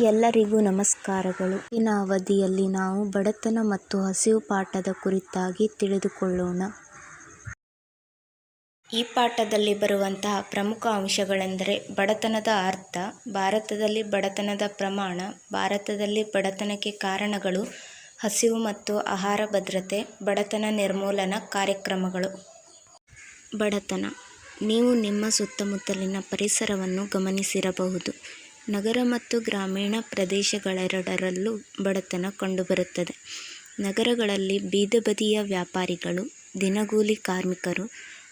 ಎಲ್ಲರಿಗೂ ನಮಸ್ಕಾರಗಳು. ಇಂದಿನ ಅವಧಿಯಲ್ಲಿ ನಾವು ಬಡತನ ಮತ್ತು ಹಸಿವು ಪಾಠದ ಕುರಿತಾಗಿ ತಿಳಿದುಕೊಳ್ಳೋಣ. ಈ ಪಾಠದಲ್ಲಿ ಬರುವಂತಹ ಪ್ರಮುಖ ಅಂಶಗಳೆಂದರೆ ಬಡತನದ ಅರ್ಥ, ಭಾರತದಲ್ಲಿ ಬಡತನದ ಪ್ರಮಾಣ, ಭಾರತದಲ್ಲಿ ಬಡತನಕ್ಕೆ ಕಾರಣಗಳು, ಹಸಿವು ಮತ್ತು ಆಹಾರ ಭದ್ರತೆ, ಬಡತನ ನಿರ್ಮೂಲನ ಕಾರ್ಯಕ್ರಮಗಳು. ಬಡತನ. ನೀವು ನಿಮ್ಮ ಸುತ್ತಮುತ್ತಲಿನ ಪರಿಸರವನ್ನು ಗಮನಿಸಿರಬಹುದು. ನಗರ ಮತ್ತು ಗ್ರಾಮೀಣ ಪ್ರದೇಶಗಳೆರಡರಲ್ಲೂ ಬಡತನ ಕಂಡುಬರುತ್ತದೆ. ನಗರಗಳಲ್ಲಿ ಬೀದಬದಿಯ ವ್ಯಾಪಾರಿಗಳು, ದಿನಗೂಲಿ ಕಾರ್ಮಿಕರು,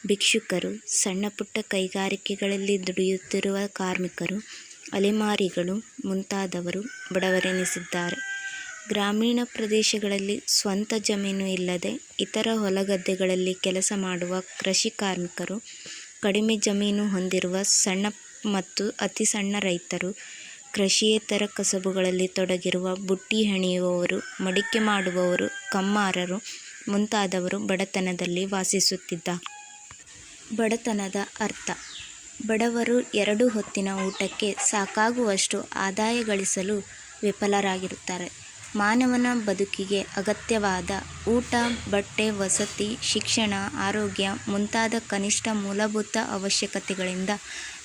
ಭಿಕ್ಷುಕರು, ಸಣ್ಣಪುಟ್ಟ ಕೈಗಾರಿಕೆಗಳಲ್ಲಿ ದುಡಿಯುತ್ತಿರುವ ಕಾರ್ಮಿಕರು, ಅಲೆಮಾರಿಗಳು ಮುಂತಾದವರು ಬಡವರೆನಿಸಿದ್ದಾರೆ. ಗ್ರಾಮೀಣ ಪ್ರದೇಶಗಳಲ್ಲಿ ಸ್ವಂತ ಜಮೀನು ಇಲ್ಲದೆ ಇತರ ಹೊಲಗದ್ದೆಗಳಲ್ಲಿ ಕೆಲಸ ಮಾಡುವ ಕೃಷಿ ಕಾರ್ಮಿಕರು ಕಡಿಮೆ ಜಮೀನು ಹೊಂದಿರುವ ಸಣ್ಣ ಮತ್ತು ಅತಿ ಸಣ್ಣ ರೈತರು ಕೃಷಿಯೇತರ ಕಸಬುಗಳಲ್ಲಿ ತೊಡಗಿರುವ ಬುಟ್ಟಿ ಹೆಣೆಯುವವರು, ಮಡಿಕೆ ಮಾಡುವವರು, ಕಮ್ಮಾರರು ಮುಂತಾದವರು ಬಡತನದಲ್ಲಿ ವಾಸಿಸುತ್ತಿದ್ದ. ಬಡತನದ ಅರ್ಥ ಬಡವರು ಎರಡು ಹೊತ್ತಿನ ಊಟಕ್ಕೆ ಸಾಕಾಗುವಷ್ಟು ಆದಾಯ ಗಳಿಸಲು ವಿಫಲರಾಗಿರುತ್ತಾರೆ ಮಾನವನ ಬದುಕಿಗೆ ಅಗತ್ಯವಾದ ಊಟ, ಬಟ್ಟೆ, ವಸತಿ, ಶಿಕ್ಷಣ, ಆರೋಗ್ಯ ಮುಂತಾದ ಕನಿಷ್ಠ ಮೂಲಭೂತ ಅವಶ್ಯಕತೆಗಳಿಂದ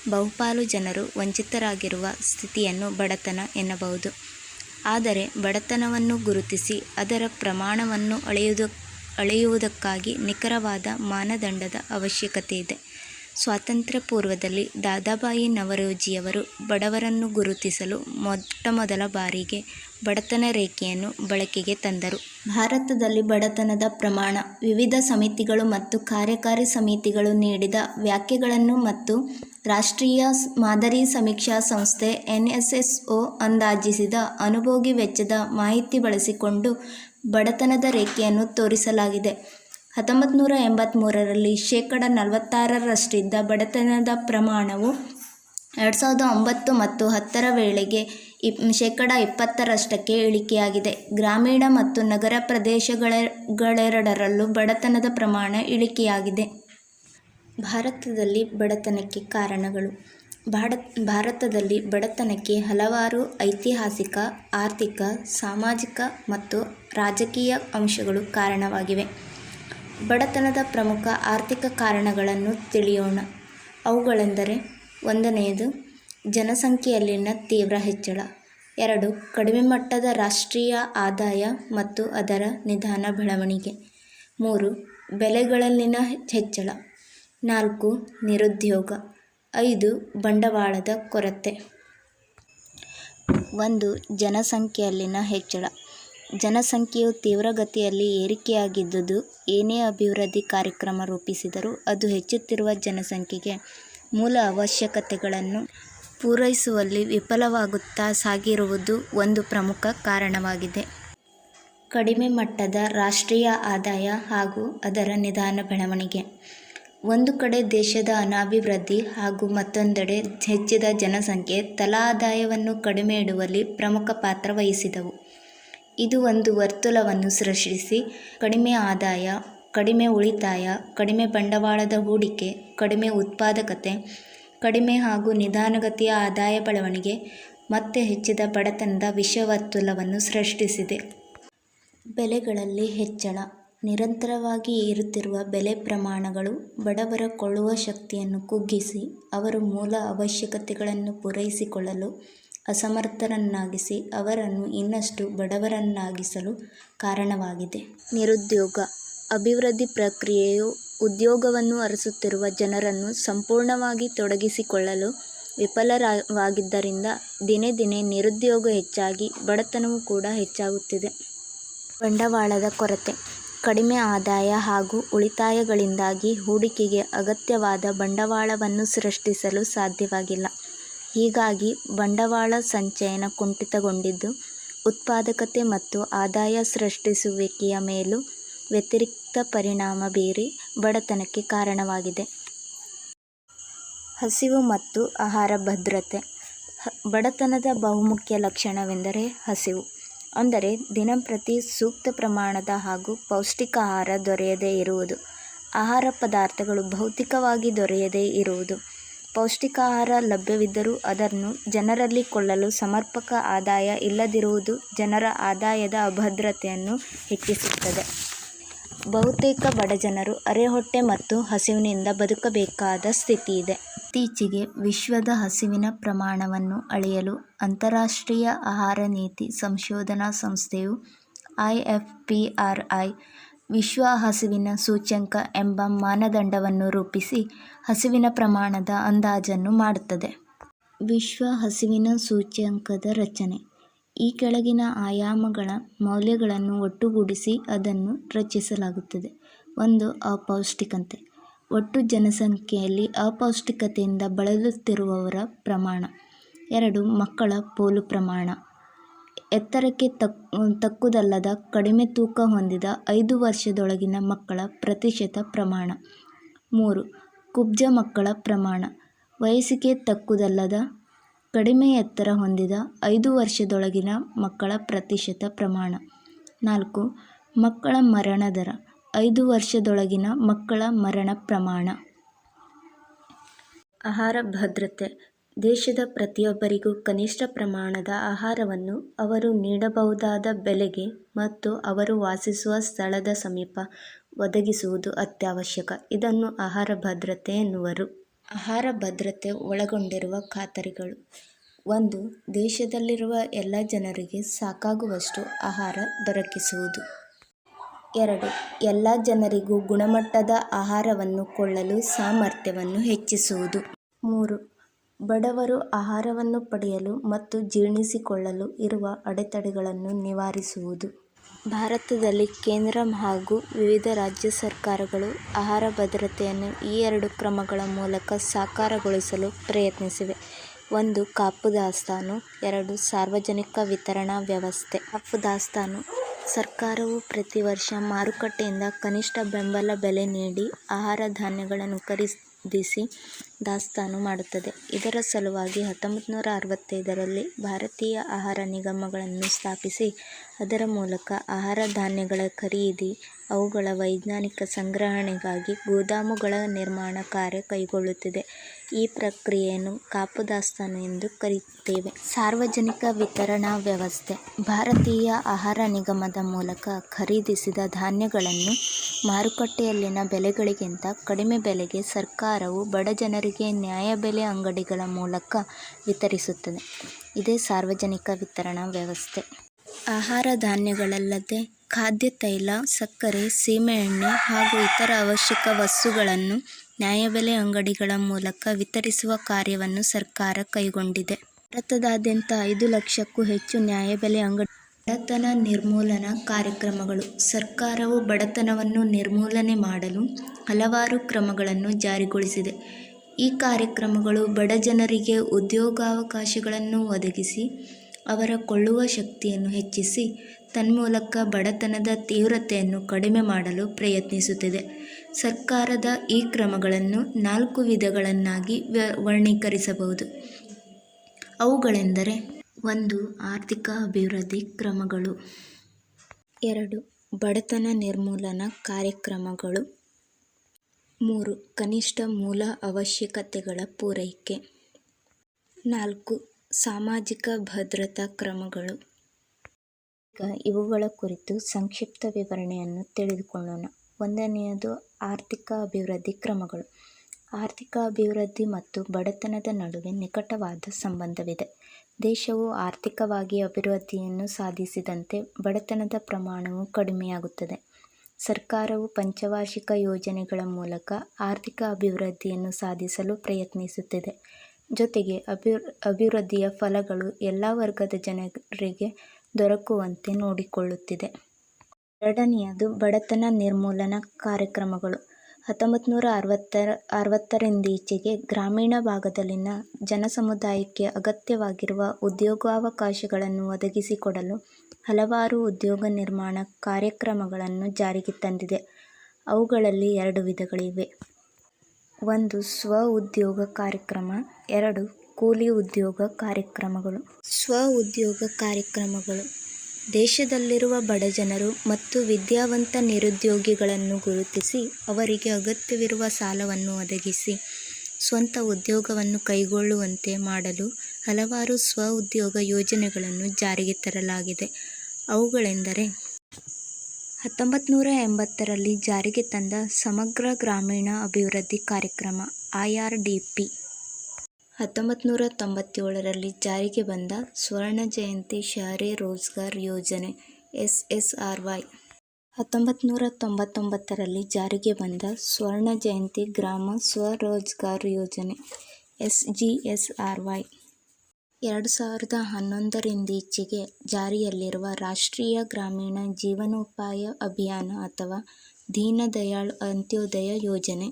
ಬಹುಪಾಲು ಜನರು ವಂಚಿತರಾಗಿರುವ ಸ್ಥಿತಿಯನ್ನು ಬಡತನ ಎನ್ನಬಹುದು. ಆದರೆ ಬಡತನವನ್ನು ಗುರುತಿಸಿ ಅದರ ಪ್ರಮಾಣವನ್ನು ಅಳೆಯುವುದು ಅಳೆಯುವುದಕ್ಕಾಗಿ ನಿಖರವಾದ ಮಾನದಂಡದ ಅವಶ್ಯಕತೆ ಇದೆ ಸ್ವಾತಂತ್ರ್ಯ ಪೂರ್ವದಲ್ಲಿ ದಾದಾಬಾಯಿ ನವರೋಜಿಯವರು ಬಡವರನ್ನು ಗುರುತಿಸಲು ಮೊಟ್ಟಮೊದಲ ಬಾರಿಗೆ ಬಡತನ ರೇಖೆಯನ್ನು ಬಳಕೆಗೆ ತಂದರು. ಭಾರತದಲ್ಲಿ ಬಡತನದ ಪ್ರಮಾಣ ವಿವಿಧ ಸಮಿತಿಗಳು ಮತ್ತು ಕಾರ್ಯಕಾರಿ ಸಮಿತಿಗಳು ನೀಡಿದ ವ್ಯಾಖ್ಯೆಗಳನ್ನು ಮತ್ತು ರಾಷ್ಟ್ರೀಯ ಮಾದರಿ ಸಮೀಕ್ಷಾ ಸಂಸ್ಥೆ ಎನ್ಎಸ್ಎಸ್ಒ ಅಂದಾಜಿಸಿದ ಅನುಭೋಗಿ ವೆಚ್ಚದ ಮಾಹಿತಿ ಬಳಸಿಕೊಂಡು ಬಡತನದ ರೇಖೆಯನ್ನು ತೋರಿಸಲಾಗಿದೆ. ಹತ್ತೊಂಬತ್ತು ನೂರ ಎಂಬತ್ತ್ಮೂರರಲ್ಲಿ ಶೇಕಡ ನಲವತ್ತಾರರಷ್ಟಿದ್ದ ಬಡತನದ ಪ್ರಮಾಣವು ಎರಡು ಸಾವಿರದ ಒಂಬತ್ತು ಮತ್ತು ಹತ್ತರ ವೇಳೆಗೆ ಇಪ್, ಶೇಕಡ ಇಪ್ಪತ್ತರಷ್ಟಕ್ಕೆ ಇಳಿಕೆಯಾಗಿದೆ. ಗ್ರಾಮೀಣ ಮತ್ತು ನಗರ ಪ್ರದೇಶಗಳೆರಡರಲ್ಲೂ ಬಡತನದ ಪ್ರಮಾಣ ಇಳಿಕೆಯಾಗಿದೆ. ಭಾರತದಲ್ಲಿ ಬಡತನಕ್ಕೆ ಕಾರಣಗಳು. ಭಾರತದಲ್ಲಿ ಬಡತನಕ್ಕೆ ಹಲವಾರು ಐತಿಹಾಸಿಕ, ಆರ್ಥಿಕ, ಸಾಮಾಜಿಕ ಮತ್ತು ರಾಜಕೀಯ ಅಂಶಗಳು ಕಾರಣವಾಗಿವೆ. ಬಡತನದ ಪ್ರಮುಖ ಆರ್ಥಿಕ ಕಾರಣಗಳನ್ನು ತಿಳಿಯೋಣ. ಅವುಗಳೆಂದರೆ, ಒಂದನೆಯದು, ಜನಸಂಖ್ಯೆಯಲ್ಲಿನ ತೀವ್ರ ಹೆಚ್ಚಳ. ಎರಡು, ಕಡಿಮೆ ಮಟ್ಟದ ರಾಷ್ಟ್ರೀಯ ಆದಾಯ ಮತ್ತು ಅದರ ನಿಧಾನ ಬೆಳವಣಿಗೆ. ಮೂರು, ಬೆಲೆಗಳಲ್ಲಿನ ಹೆಚ್ಚಳ. ನಾಲ್ಕು ನಿರುದ್ಯೋಗ, ಐದು ಬಂಡವಾಳದ ಕೊರತೆ. ಒಂದು, ಜನಸಂಖ್ಯೆಯಲ್ಲಿನ ಹೆಚ್ಚಳ. ಜನಸಂಖ್ಯೆಯು ತೀವ್ರಗತಿಯಲ್ಲಿ ಏರಿಕೆಯಾಗಿದ್ದುದು ಏನೇ ಅಭಿವೃದ್ಧಿ ಕಾರ್ಯಕ್ರಮ ರೂಪಿಸಿದರೂ ಅದು ಹೆಚ್ಚುತ್ತಿರುವ ಜನಸಂಖ್ಯೆಗೆ ಮೂಲ ಅವಶ್ಯಕತೆಗಳನ್ನು ಪೂರೈಸುವಲ್ಲಿ ವಿಫಲವಾಗುತ್ತಾ ಸಾಗಿರುವುದು ಒಂದು ಪ್ರಮುಖ ಕಾರಣವಾಗಿದೆ. ಕಡಿಮೆ ಮಟ್ಟದ ರಾಷ್ಟ್ರೀಯ ಆದಾಯ ಹಾಗೂ ಅದರ ನಿಧಾನ ಬೆಳವಣಿಗೆ. ಒಂದು ಕಡೆ ದೇಶದ ಅನಾಭಿವೃದ್ಧಿ ಹಾಗೂ ಮತ್ತೊಂದೆಡೆ ಹೆಚ್ಚಿದ ಜನಸಂಖ್ಯೆ ತಲಾ ಆದಾಯವನ್ನು ಕಡಿಮೆ ಇಡುವಲ್ಲಿ ಪ್ರಮುಖ ಪಾತ್ರ ವಹಿಸಿದವು. ಇದು ಒಂದು ವರ್ತುಲವನ್ನು ಸೃಷ್ಟಿಸಿ, ಕಡಿಮೆ ಆದಾಯ, ಕಡಿಮೆ ಉಳಿತಾಯ, ಕಡಿಮೆ ಬಂಡವಾಳದ ಹೂಡಿಕೆ, ಕಡಿಮೆ ಉತ್ಪಾದಕತೆ, ಕಡಿಮೆ ಹಾಗೂ ನಿಧಾನಗತಿಯ ಆದಾಯ ಬೆಳವಣಿಗೆ, ಮತ್ತೆ ಹೆಚ್ಚಿದ ಬಡತನದ ವಿಷವರ್ತುಲವನ್ನು ಸೃಷ್ಟಿಸಿದೆ. ಬೆಲೆಗಳಲ್ಲಿ ಹೆಚ್ಚಳ ನಿರಂತರವಾಗಿ ಏರುತ್ತಿರುವ ಬೆಲೆ ಪ್ರಮಾಣಗಳು ಬಡವರ ಕೊಳ್ಳುವ ಶಕ್ತಿಯನ್ನು ಕುಗ್ಗಿಸಿ ಅವರು ಮೂಲ ಅವಶ್ಯಕತೆಗಳನ್ನು ಪೂರೈಸಿಕೊಳ್ಳಲು ಅಸಮರ್ಥರನ್ನಾಗಿಸಿ ಅವರನ್ನು ಇನ್ನಷ್ಟು ಬಡವರನ್ನಾಗಿಸಲು ಕಾರಣವಾಗಿದೆ. ನಿರುದ್ಯೋಗ, ಅಭಿವೃದ್ಧಿ ಪ್ರಕ್ರಿಯೆಯು ಉದ್ಯೋಗವನ್ನು ಅರಸುತ್ತಿರುವ ಜನರನ್ನು ಸಂಪೂರ್ಣವಾಗಿ ತೊಡಗಿಸಿಕೊಳ್ಳಲು ವಿಫಲರವಾಗಿದ್ದರಿಂದ ದಿನೇ ದಿನೇ ನಿರುದ್ಯೋಗ ಹೆಚ್ಚಾಗಿ ಬಡತನವೂ ಕೂಡ ಹೆಚ್ಚಾಗುತ್ತಿದೆ. ಬಂಡವಾಳದ ಕೊರತೆ ಕಡಿಮೆ ಆದಾಯ ಹಾಗೂ ಉಳಿತಾಯಗಳಿಂದಾಗಿ ಹೂಡಿಕೆಗೆ ಅಗತ್ಯವಾದ ಬಂಡವಾಳವನ್ನು ಸೃಷ್ಟಿಸಲು ಸಾಧ್ಯವಾಗಿಲ್ಲ. ಹೀಗಾಗಿ ಬಂಡವಾಳ ಸಂಚಯನ ಕುಂಠಿತಗೊಂಡಿದ್ದು, ಉತ್ಪಾದಕತೆ ಮತ್ತು ಆದಾಯ ಸೃಷ್ಟಿಸುವಿಕೆಯ ಮೇಲೂ ವ್ಯತಿರಿಕ್ತ ಪರಿಣಾಮ ಬೀರಿ ಬಡತನಕ್ಕೆ ಕಾರಣವಾಗಿದೆ. ಹಸಿವು ಮತ್ತು ಆಹಾರ ಭದ್ರತೆ. ಬಡತನದ ಬಹುಮುಖ್ಯ ಲಕ್ಷಣವೆಂದರೆ ಹಸಿವು. ಅಂದರೆ ದಿನಂಪ್ರತಿ ಸೂಕ್ತ ಪ್ರಮಾಣದ ಹಾಗೂ ಪೌಷ್ಟಿಕ ಆಹಾರ ದೊರೆಯದೇ ಇರುವುದು ಆಹಾರ ಪದಾರ್ಥಗಳು ಭೌತಿಕವಾಗಿ ದೊರೆಯದೇ ಇರುವುದು ಪೌಷ್ಟಿಕ ಆಹಾರ ಲಭ್ಯವಿದ್ದರೂ ಅದನ್ನು ಜನರಲ್ಲಿ ಕೊಳ್ಳಲು ಸಮರ್ಪಕ ಆದಾಯ ಇಲ್ಲದಿರುವುದು ಜನರ ಆದಾಯದ ಅಭದ್ರತೆಯನ್ನು ಹೆಚ್ಚಿಸುತ್ತದೆ. ಬಹುತೇಕ ಬಡಜನರು ಅರೆಹೊಟ್ಟೆ ಮತ್ತು ಹಸಿವಿನಿಂದ ಬದುಕಬೇಕಾದ ಸ್ಥಿತಿ ಇದೆ ಇತ್ತೀಚೆಗೆ ವಿಶ್ವದ ಹಸಿವಿನ ಪ್ರಮಾಣವನ್ನು ಅಳೆಯಲು ಅಂತಾರಾಷ್ಟ್ರೀಯ ಆಹಾರ ನೀತಿ ಸಂಶೋಧನಾ ಸಂಸ್ಥೆಯು ಐಎಫ್ಪಿಆರ್-ಐ ವಿಶ್ವ ಹಸಿವಿನ ಸೂಚ್ಯಂಕ ಎಂಬ ಮಾನದಂಡವನ್ನು ರೂಪಿಸಿ ಹಸಿವಿನ ಪ್ರಮಾಣದ ಅಂದಾಜನ್ನು ಮಾಡುತ್ತದೆ. ವಿಶ್ವ ಹಸಿವಿನ ಸೂಚ್ಯಂಕದ ರಚನೆ ಈ ಕೆಳಗಿನ ಆಯಾಮಗಳ ಮೌಲ್ಯಗಳನ್ನು ಒಟ್ಟುಗೂಡಿಸಿ ಅದನ್ನು ರಚಿಸಲಾಗುತ್ತದೆ. ಒಂದು, ಅಪೌಷ್ಟಿಕತೆ ಒಟ್ಟು ಜನಸಂಖ್ಯೆಯಲ್ಲಿ ಅಪೌಷ್ಟಿಕತೆಯಿಂದ ಬಳಲುತ್ತಿರುವವರ ಪ್ರಮಾಣ. ಎರಡು, ಮಕ್ಕಳ ಪೋಲು ಪ್ರಮಾಣ. ಎತ್ತರಕ್ಕೆ ತಕ್ಕುದಲ್ಲದ ಕಡಿಮೆ ತೂಕ ಹೊಂದಿದ ಐದು ವರ್ಷದೊಳಗಿನ ಮಕ್ಕಳ ಪ್ರತಿಶತ ಪ್ರಮಾಣ. ಮೂರು, ಕುಬ್ಜ ಮಕ್ಕಳ ಪ್ರಮಾಣ. ವಯಸ್ಸಿಗೆ ತಕ್ಕುದಲ್ಲದ ಕಡಿಮೆ ಎತ್ತರ ಹೊಂದಿದ ಐದು ವರ್ಷದೊಳಗಿನ ಮಕ್ಕಳ ಪ್ರತಿಶತ ಪ್ರಮಾಣ. ನಾಲ್ಕು, ಮಕ್ಕಳ ಮರಣ ದರ. ಐದು ವರ್ಷದೊಳಗಿನ ಮಕ್ಕಳ ಮರಣ ಪ್ರಮಾಣ. ಆಹಾರ ಭದ್ರತೆ, ದೇಶದ ಪ್ರತಿಯೊಬ್ಬರಿಗೂ ಕನಿಷ್ಠ ಪ್ರಮಾಣದ ಆಹಾರವನ್ನು ಅವರು ನೀಡಬಹುದಾದ ಬೆಲೆಗೆ ಮತ್ತು ಅವರು ವಾಸಿಸುವ ಸ್ಥಳದ ಸಮೀಪ ಒದಗಿಸುವುದು ಅತ್ಯವಶ್ಯಕ. ಇದನ್ನು ಆಹಾರ ಭದ್ರತೆ ಎನ್ನುವರು. ಆಹಾರ ಭದ್ರತೆ ಒಳಗೊಂಡಿರುವ ಖಾತರಿಗಳು ಒಂದು, ದೇಶದಲ್ಲಿರುವ ಎಲ್ಲ ಜನರಿಗೆ ಸಾಕಾಗುವಷ್ಟು ಆಹಾರ ದೊರಕಿಸುವುದು. ಎರಡು, ಎಲ್ಲ ಜನರಿಗೂ ಗುಣಮಟ್ಟದ ಆಹಾರವನ್ನು ಕೊಳ್ಳಲು ಸಾಮರ್ಥ್ಯವನ್ನು ಹೆಚ್ಚಿಸುವುದು. ಮೂರು, ಬಡವರು ಆಹಾರವನ್ನು ಪಡೆಯಲು ಮತ್ತು ಜೀರ್ಣಿಸಿಕೊಳ್ಳಲು ಇರುವ ಅಡೆತಡೆಗಳನ್ನು ನಿವಾರಿಸುವುದು. ಭಾರತದಲ್ಲಿ ಕೇಂದ್ರ ಹಾಗೂ ವಿವಿಧ ರಾಜ್ಯ ಸರ್ಕಾರಗಳು ಆಹಾರ ಭದ್ರತೆಯನ್ನು ಈ ಎರಡು ಕ್ರಮಗಳ ಮೂಲಕ ಸಾಕಾರಗೊಳಿಸಲು ಪ್ರಯತ್ನಿಸಿವೆ. ಒಂದು, ಕಾಪು ದಾಸ್ತಾನು. ಎರಡು, ಸಾರ್ವಜನಿಕ ವಿತರಣಾ ವ್ಯವಸ್ಥೆ. ಕಾಪು ದಾಸ್ತಾನು ಸರ್ಕಾರವು ಪ್ರತಿ ವರ್ಷ ಮಾರುಕಟ್ಟೆಯಿಂದ ಕನಿಷ್ಠ ಬೆಂಬಲ ಬೆಲೆ ನೀಡಿ ಆಹಾರ ಧಾನ್ಯಗಳನ್ನು ಖರೀದಿಸಿ ದಾಸ್ತಾನು ಮಾಡುತ್ತದೆ. ಇದರ ಸಲುವಾಗಿ ಹತ್ತೊಂಬತ್ತು ನೂರ ಅರವತ್ತೈದರಲ್ಲಿ ಭಾರತೀಯ ಆಹಾರ ನಿಗಮಗಳನ್ನು ಸ್ಥಾಪಿಸಿ ಅದರ ಮೂಲಕ ಆಹಾರ ಧಾನ್ಯಗಳ ಖರೀದಿ, ಅವುಗಳ ವೈಜ್ಞಾನಿಕ ಸಂಗ್ರಹಣೆಗಾಗಿ ಗೋದಾಮುಗಳ ನಿರ್ಮಾಣ ಕಾರ್ಯ ಕೈಗೊಳ್ಳುತ್ತಿದೆ. ಈ ಪ್ರಕ್ರಿಯೆಯನ್ನು ಕಾಪು ದಾಸ್ತಾನು ಎಂದು ಕರೆಯುತ್ತೇವೆ. ಸಾರ್ವಜನಿಕ ವಿತರಣಾ ವ್ಯವಸ್ಥೆ ಭಾರತೀಯ ಆಹಾರ ನಿಗಮದ ಮೂಲಕ ಖರೀದಿಸಿದ ಧಾನ್ಯಗಳನ್ನು ಮಾರುಕಟ್ಟೆಯಲ್ಲಿನ ಬೆಲೆಗಳಿಗಿಂತ ಕಡಿಮೆ ಬೆಲೆಗೆ ಸರ್ಕಾರವು ಬಡ ಜನರಿಗೆ ನ್ಯಾಯಬೆಲೆ ಅಂಗಡಿಗಳ ಮೂಲಕ ವಿತರಿಸುತ್ತದೆ. ಇದೇ ಸಾರ್ವಜನಿಕ ವಿತರಣಾ ವ್ಯವಸ್ಥೆ. ಆಹಾರ ಧಾನ್ಯಗಳಲ್ಲದೆ ಖಾದ್ಯ ತೈಲ, ಸಕ್ಕರೆ, ಸೀಮೆಎಣ್ಣೆ ಹಾಗೂ ಇತರ ಅವಶ್ಯಕ ವಸ್ತುಗಳನ್ನು ನ್ಯಾಯಬೆಲೆ ಅಂಗಡಿಗಳ ಮೂಲಕ ವಿತರಿಸುವ ಕಾರ್ಯವನ್ನು ಸರ್ಕಾರ ಕೈಗೊಂಡಿದೆ. ಭಾರತದಾದ್ಯಂತ ಐದು ಲಕ್ಷಕ್ಕೂ ಹೆಚ್ಚು ನ್ಯಾಯಬೆಲೆ ಅಂಗಡಿಗಳಿವೆ. ಬಡತನ ನಿರ್ಮೂಲನಾ ಕಾರ್ಯಕ್ರಮಗಳು ಸರ್ಕಾರವು ಬಡತನವನ್ನು ನಿರ್ಮೂಲನೆ ಮಾಡಲು ಹಲವಾರು ಕ್ರಮಗಳನ್ನು ಜಾರಿಗೊಳಿಸಿದೆ. ಈ ಕಾರ್ಯಕ್ರಮಗಳು ಬಡ ಜನರಿಗೆ ಉದ್ಯೋಗಾವಕಾಶಗಳನ್ನು ಒದಗಿಸಿ ಅವರ ಕೊಳ್ಳುವ ಶಕ್ತಿಯನ್ನು ಹೆಚ್ಚಿಸಿ ತನ್ಮೂಲಕ ಬಡತನದ ತೀವ್ರತೆಯನ್ನು ಕಡಿಮೆ ಮಾಡಲು ಪ್ರಯತ್ನಿಸುತ್ತಿದೆ. ಸರ್ಕಾರದ ಈ ಕ್ರಮಗಳನ್ನು ನಾಲ್ಕು ವಿಧಗಳನ್ನಾಗಿ ವರ್ಣೀಕರಿಸಬಹುದು ಅವುಗಳೆಂದರೆ, ಒಂದು, ಆರ್ಥಿಕ ಅಭಿವೃದ್ಧಿ ಕ್ರಮಗಳು. ಎರಡು, ಬಡತನ ನಿರ್ಮೂಲನಾ ಕಾರ್ಯಕ್ರಮಗಳು. ಮೂರು, ಕನಿಷ್ಠ ಮೂಲ ಅವಶ್ಯಕತೆಗಳ ಪೂರೈಕೆ. ನಾಲ್ಕು, ಸಾಮಾಜಿಕ ಭದ್ರತಾ ಕ್ರಮಗಳು. ಈಗ ಇವುಗಳ ಕುರಿತು ಸಂಕ್ಷಿಪ್ತ ವಿವರಣೆಯನ್ನು ತಿಳಿದುಕೊಳ್ಳೋಣ. ಒಂದನೆಯದು, ಆರ್ಥಿಕ ಅಭಿವೃದ್ಧಿ ಕ್ರಮಗಳು. ಆರ್ಥಿಕ ಅಭಿವೃದ್ಧಿ ಮತ್ತು ಬಡತನದ ನಡುವೆ ನಿಕಟವಾದ ಸಂಬಂಧವಿದೆ. ದೇಶವು ಆರ್ಥಿಕವಾಗಿ ಅಭಿವೃದ್ಧಿಯನ್ನು ಸಾಧಿಸಿದಂತೆ ಬಡತನದ ಪ್ರಮಾಣವು ಕಡಿಮೆಯಾಗುತ್ತದೆ. ಸರ್ಕಾರವು ಪಂಚವಾರ್ಷಿಕ ಯೋಜನೆಗಳ ಮೂಲಕ ಆರ್ಥಿಕ ಅಭಿವೃದ್ಧಿಯನ್ನು ಸಾಧಿಸಲು ಪ್ರಯತ್ನಿಸುತ್ತಿದೆ. ಜೊತೆಗೆ ಅಭಿವೃದ್ಧಿಯ ಫಲಗಳು ಎಲ್ಲ ವರ್ಗದ ಜನರಿಗೆ ದೊರಕುವಂತೆ ನೋಡಿಕೊಳ್ಳುತ್ತಿದೆ. ಎರಡನೆಯದು ಬಡತನ ನಿರ್ಮೂಲನಾ ಕಾರ್ಯಕ್ರಮಗಳು. ಹತ್ತೊಂಬತ್ತು ನೂರ ಅರವತ್ತರಿಂದೀಚೆಗೆ ಗ್ರಾಮೀಣ ಭಾಗದಲ್ಲಿನ ಜನಸಮುದಾಯಕ್ಕೆ ಅಗತ್ಯವಾಗಿರುವ ಉದ್ಯೋಗಾವಕಾಶಗಳನ್ನು ಒದಗಿಸಿಕೊಡಲು ಹಲವಾರು ಉದ್ಯೋಗ ನಿರ್ಮಾಣ ಕಾರ್ಯಕ್ರಮಗಳನ್ನು ಜಾರಿಗೆ ತಂದಿದೆ. ಅವುಗಳಲ್ಲಿ ಎರಡು ವಿಧಗಳಿವೆ. ಒಂದು ಸ್ವ-ಉದ್ಯೋಗ ಕಾರ್ಯಕ್ರಮ. ಎರಡು ಕೂಲಿ ಉದ್ಯೋಗ ಕಾರ್ಯಕ್ರಮಗಳು. ಸ್ವ-ಉದ್ಯೋಗ ಕಾರ್ಯಕ್ರಮಗಳು. ದೇಶದಲ್ಲಿರುವ ಬಡಜನರು ಮತ್ತು ವಿದ್ಯಾವಂತ ನಿರುದ್ಯೋಗಿಗಳನ್ನು ಗುರುತಿಸಿ ಅವರಿಗೆ ಅಗತ್ಯವಿರುವ ಸಾಲವನ್ನು ಒದಗಿಸಿ ಸ್ವಂತ ಉದ್ಯೋಗವನ್ನು ಕೈಗೊಳ್ಳುವಂತೆ ಮಾಡಲು ಹಲವಾರು ಸ್ವ ಉದ್ಯೋಗ ಯೋಜನೆಗಳನ್ನು ಜಾರಿಗೆ ತರಲಾಗಿದೆ. ಅವುಗಳೆಂದರೆ ಹತ್ತೊಂಬತ್ತು ನೂರ ಎಂಬತ್ತರಲ್ಲಿ ಜಾರಿಗೆ ತಂದ ಸಮಗ್ರ ಗ್ರಾಮೀಣ ಅಭಿವೃದ್ಧಿ ಕಾರ್ಯಕ್ರಮ, ಐ ಆರ್ ಡಿ ಪಿ. ಹತ್ತೊಂಬತ್ತು ನೂರ ತೊಂಬತ್ತೇಳರಲ್ಲಿ ಜಾರಿಗೆ ಬಂದ ಸ್ವರ್ಣ ಜಯಂತಿ ಶಾರಿ ರೋಜ್ಗಾರ್ ಯೋಜನೆ ಎಸ್ ಎಸ್ ಆರ್ ವೈ ಹತ್ತೊಂಬತ್ತು ನೂರ ತೊಂಬತ್ತೊಂಬತ್ತರಲ್ಲಿ ಜಾರಿಗೆ ಬಂದ ಸ್ವರ್ಣ ಜಯಂತಿ ಗ್ರಾಮ ಸ್ವರೋಜ್ಗಾರ್ ಯೋಜನೆ S G S R Y ಎರಡು ಸಾವಿರದ ಹನ್ನೊಂದರಿಂದೀಚೆಗೆ ಜಾರಿಯಲ್ಲಿರುವ ರಾಷ್ಟ್ರೀಯ ಗ್ರಾಮೀಣ ಜೀವನೋಪಾಯ ಅಭಿಯಾನ ಅಥವಾ ದೀನದಯಾಳ್ ಅಂತ್ಯೋದಯ ಯೋಜನೆ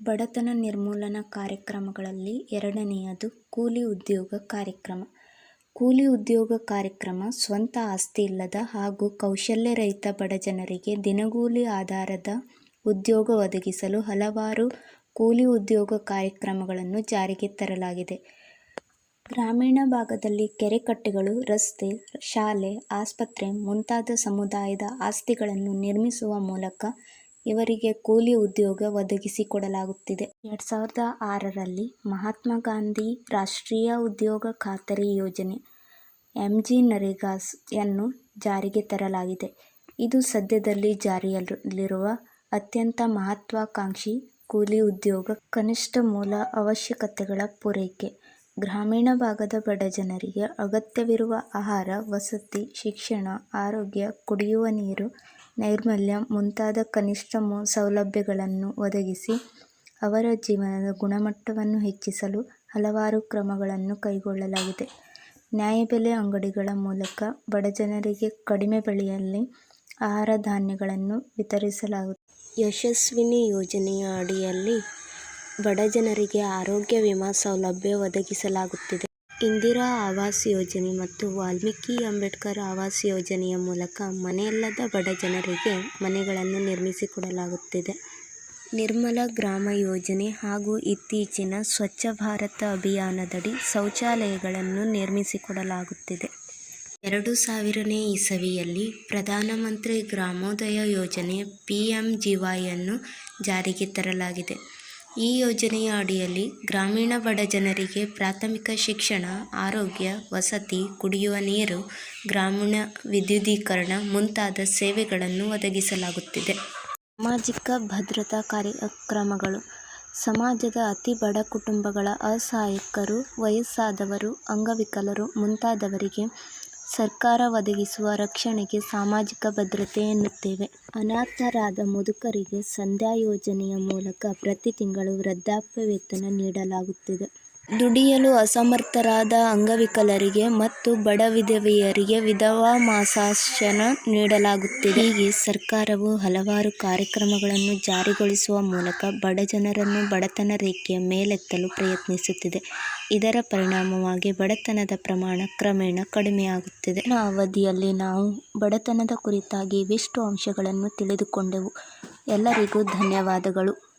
ಬಡತನ ನಿರ್ಮೂಲನ ಕಾರ್ಯಕ್ರಮಗಳಲ್ಲಿ ಎರಡನೆಯದು ಕೂಲಿ ಉದ್ಯೋಗ ಕಾರ್ಯಕ್ರಮ. ಕೂಲಿ ಉದ್ಯೋಗ ಕಾರ್ಯಕ್ರಮ ಸ್ವಂತ ಆಸ್ತಿ ಇಲ್ಲದ ಹಾಗೂ ಕೌಶಲ್ಯರಹಿತ ಬಡಜನರಿಗೆ ದಿನಗೂಲಿ ಆಧಾರದ ಉದ್ಯೋಗ ಒದಗಿಸಲು ಹಲವಾರು ಕೂಲಿ ಉದ್ಯೋಗ ಕಾರ್ಯಕ್ರಮಗಳನ್ನು ಜಾರಿಗೆ ತರಲಾಗಿದೆ. ಗ್ರಾಮೀಣ ಭಾಗದಲ್ಲಿ ಕೆರೆಕಟ್ಟೆಗಳು ರಸ್ತೆ, ಶಾಲೆ, ಆಸ್ಪತ್ರೆ ಮುಂತಾದ ಸಮುದಾಯದ ಆಸ್ತಿಗಳನ್ನು ನಿರ್ಮಿಸುವ ಮೂಲಕ ಇವರಿಗೆ ಕೂಲಿ ಉದ್ಯೋಗ ಒದಗಿಸಿಕೊಡಲಾಗುತ್ತಿದೆ. ಎರಡು ಸಾವಿರದ ಆರರಲ್ಲಿ ಮಹಾತ್ಮ ಗಾಂಧಿ ರಾಷ್ಟ್ರೀಯ ಉದ್ಯೋಗ ಖಾತರಿ ಯೋಜನೆ ಎಂ ಜಿ ನರೇಗಾಸ್ ಯನ್ನು ಜಾರಿಗೆ ತರಲಾಗಿದೆ. ಇದು ಸದ್ಯದಲ್ಲಿ ಜಾರಿಯಲ್ಲಿರುವ ಅತ್ಯಂತ ಮಹತ್ವಾಕಾಂಕ್ಷಿ ಕೂಲಿ ಉದ್ಯೋಗ ಕನಿಷ್ಠ ಮೂಲ ಅವಶ್ಯಕತೆಗಳ ಪೂರೈಕೆ. ಗ್ರಾಮೀಣ ಭಾಗದ ಬಡಜನರಿಗೆ ಅಗತ್ಯವಿರುವ ಆಹಾರ, ವಸತಿ, ಶಿಕ್ಷಣ, ಆರೋಗ್ಯ, ಕುಡಿಯುವ ನೀರು ನೈರ್ಮಲ್ಯ, ಮುಂತಾದ ಕನಿಷ್ಠ ಸೌಲಭ್ಯಗಳನ್ನು ಒದಗಿಸಿ ಅವರ ಜೀವನದ ಗುಣಮಟ್ಟವನ್ನು ಹೆಚ್ಚಿಸಲು ಹಲವಾರು ಕ್ರಮಗಳನ್ನು ಕೈಗೊಳ್ಳಲಾಗಿದೆ. ನ್ಯಾಯಬೆಲೆ ಅಂಗಡಿಗಳ ಮೂಲಕ ಬಡಜನರಿಗೆ ಕಡಿಮೆ ಬೆಲೆಯಲ್ಲಿ ಆಹಾರ ಧಾನ್ಯಗಳನ್ನು ವಿತರಿಸಲಾಗುತ್ತದೆ. ಯಶಸ್ವಿನಿ ಯೋಜನೆಯ ಅಡಿಯಲ್ಲಿ ಬಡಜನರಿಗೆ ಆರೋಗ್ಯ ವಿಮಾ ಸೌಲಭ್ಯ ಒದಗಿಸಲಾಗುತ್ತಿದೆ. ಇಂದಿರಾ ಆವಾಸ್ ಯೋಜನೆ ಮತ್ತು ವಾಲ್ಮೀಕಿ ಅಂಬೇಡ್ಕರ್ ಆವಾಸ್ ಯೋಜನೆಯ ಮೂಲಕ ಮನೆಯಲ್ಲದ ಬಡ ಜನರಿಗೆ ಮನೆಗಳನ್ನು ನಿರ್ಮಿಸಿಕೊಡಲಾಗುತ್ತಿದೆ. ನಿರ್ಮಲ ಗ್ರಾಮ ಯೋಜನೆ ಹಾಗೂ ಇತ್ತೀಚಿನ ಸ್ವಚ್ಛ ಭಾರತ ಅಭಿಯಾನದಡಿ ಶೌಚಾಲಯಗಳನ್ನು ನಿರ್ಮಿಸಿಕೊಡಲಾಗುತ್ತಿದೆ. ಎರಡು ಸಾವಿರನೇ ಇಸವಿಯಲ್ಲಿ ಪ್ರಧಾನಮಂತ್ರಿ ಗ್ರಾಮೋದಯ ಯೋಜನೆ ಪಿ ಎಂ ಜಿ ಯನ್ನು ಜಾರಿಗೆ ತರಲಾಗಿದೆ. ಈ ಯೋಜನೆಯ ಅಡಿಯಲ್ಲಿ ಗ್ರಾಮೀಣ ಬಡ ಜನರಿಗೆ ಪ್ರಾಥಮಿಕ ಶಿಕ್ಷಣ, ಆರೋಗ್ಯ, ವಸತಿ, ಕುಡಿಯುವ ನೀರು, ಗ್ರಾಮೀಣ ವಿದ್ಯುದೀಕರಣ ಮುಂತಾದ ಸೇವೆಗಳನ್ನು ಒದಗಿಸಲಾಗುತ್ತಿದೆ. ಸಾಮಾಜಿಕ ಭದ್ರತಾ ಕಾರ್ಯಕ್ರಮಗಳು. ಸಮಾಜದ ಅತಿ ಬಡ ಕುಟುಂಬಗಳ ಅಸಹಾಯಕರು, ವಯಸ್ಸಾದವರು, ಅಂಗವಿಕಲರು ಮುಂತಾದವರಿಗೆ ಸರ್ಕಾರ ಒದಗಿಸುವ ರಕ್ಷಣೆಗೆ ಸಾಮಾಜಿಕ ಭದ್ರತೆ ಎನ್ನುತ್ತೇವೆ. ಅನಾಥರಾದ ಮುದುಕರಿಗೆ ಸಂಧ್ಯಾ ಯೋಜನೆಯ ಮೂಲಕ ಪ್ರತಿ ತಿಂಗಳು ವೃದ್ಧಾಪ್ಯವೇತನ ನೀಡಲಾಗುತ್ತಿದೆ. ದುಡಿಯಲು ಅಸಮರ್ಥರಾದ ಅಂಗವಿಕಲರಿಗೆ ಮತ್ತು ಬಡ ವಿಧವೆಯರಿಗೆ ವಿಧವಾ ಮಾಸಾಶನ ನೀಡಲಾಗುತ್ತಿದೆ. ಹೀಗೆ ಸರ್ಕಾರವು ಹಲವಾರು ಕಾರ್ಯಕ್ರಮಗಳನ್ನು ಜಾರಿಗೊಳಿಸುವ ಮೂಲಕ ಬಡ ಜನರನ್ನು ಬಡತನ ರೇಖೆಯ ಮೇಲೆತ್ತಲು ಪ್ರಯತ್ನಿಸುತ್ತಿದೆ. ಇದರ ಪರಿಣಾಮವಾಗಿ ಬಡತನದ ಪ್ರಮಾಣ ಕ್ರಮೇಣ ಕಡಿಮೆಯಾಗುತ್ತಿದೆ. ಅವಧಿಯಲ್ಲಿ ನಾವು ಬಡತನದ ಕುರಿತಾಗಿ ಇವಿಷ್ಟು ಅಂಶಗಳನ್ನು ತಿಳಿದುಕೊಂಡೆವು. ಎಲ್ಲರಿಗೂ ಧನ್ಯವಾದಗಳು.